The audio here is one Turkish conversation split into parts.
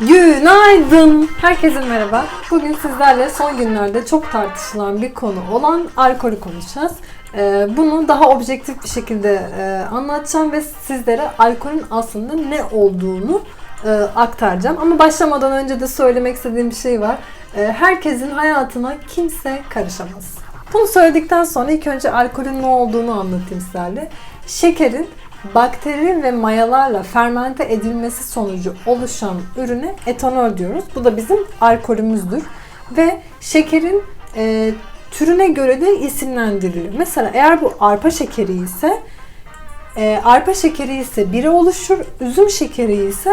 Günaydın. Herkese merhaba. Bugün sizlerle son günlerde çok tartışılan bir konu olan alkolü konuşacağız. Ee, bunu daha objektif bir şekilde e, anlatacağım ve sizlere alkolün aslında ne olduğunu e, aktaracağım. Ama başlamadan önce de söylemek istediğim bir şey var. E, herkesin hayatına kimse karışamaz. Bunu söyledikten sonra ilk önce alkolün ne olduğunu anlatayım sizlerle. Şekerin bakteri ve mayalarla fermente edilmesi sonucu oluşan ürüne etanol diyoruz. Bu da bizim alkolümüzdür. Ve şekerin e, türüne göre de isimlendiriliyor. Mesela eğer bu arpa şekeri ise e, arpa şekeri ise biri oluşur, üzüm şekeri ise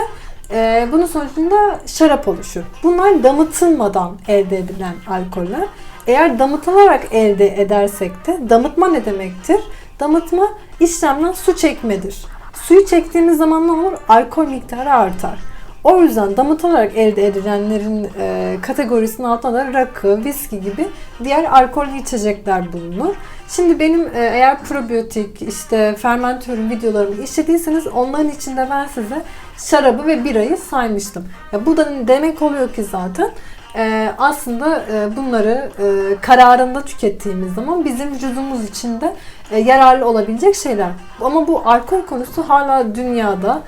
e, bunun sonucunda şarap oluşur. Bunlar damıtılmadan elde edilen alkoller. Eğer damıtılarak elde edersek de damıtma ne demektir? Damıtma işlemden su çekmedir. Suyu çektiğimiz zaman ne olur? Alkol miktarı artar. O yüzden damıtılarak elde edilenlerin e, kategorisinin altında da rakı, viski gibi diğer alkollü içecekler bulunur. Şimdi benim e, eğer probiyotik, işte fermentörün videolarımı işlediyseniz onların içinde ben size şarabı ve birayı saymıştım. Ya bu da demek oluyor ki zaten e, aslında e, bunları e, kararında tükettiğimiz zaman bizim vücudumuz için de e, yararlı olabilecek şeyler. Ama bu alkol konusu hala dünyada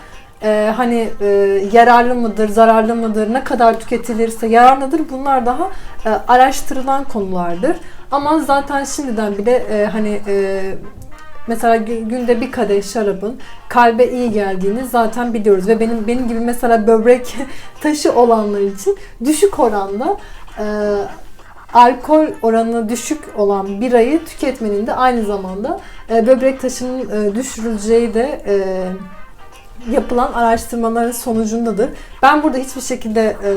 e, hani e, yararlı mıdır, zararlı mıdır, ne kadar tüketilirse yararlıdır bunlar daha e, araştırılan konulardır. Ama zaten şimdiden bile e, hani e, mesela gü- günde bir kadeh şarabın kalbe iyi geldiğini zaten biliyoruz. Ve benim benim gibi mesela böbrek taşı olanlar için düşük oranda e, alkol oranı düşük olan birayı tüketmenin de aynı zamanda e, böbrek taşının e, düşürüleceği de e, yapılan araştırmaların sonucundadır. Ben burada hiçbir şekilde e,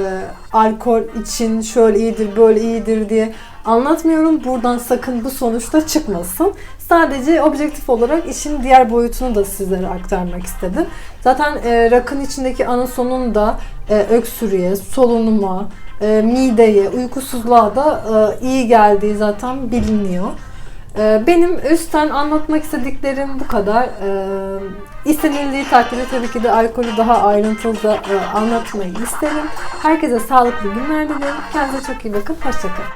alkol için şöyle iyidir, böyle iyidir diye anlatmıyorum. Buradan sakın bu sonuçta çıkmasın. Sadece objektif olarak işin diğer boyutunu da sizlere aktarmak istedim. Zaten e, rakın içindeki anasonun da e, öksürüğe, solunuma, e, mideye, uykusuzluğa da e, iyi geldiği zaten biliniyor. Ee, Benim üstten anlatmak istediklerim bu kadar. Ee, İstenildiği takdirde tabii ki de alkolü daha ayrıntılı da e, anlatmayı isterim. Herkese sağlıklı günler dilerim. Kendinize çok iyi bakın. Hoşçakalın.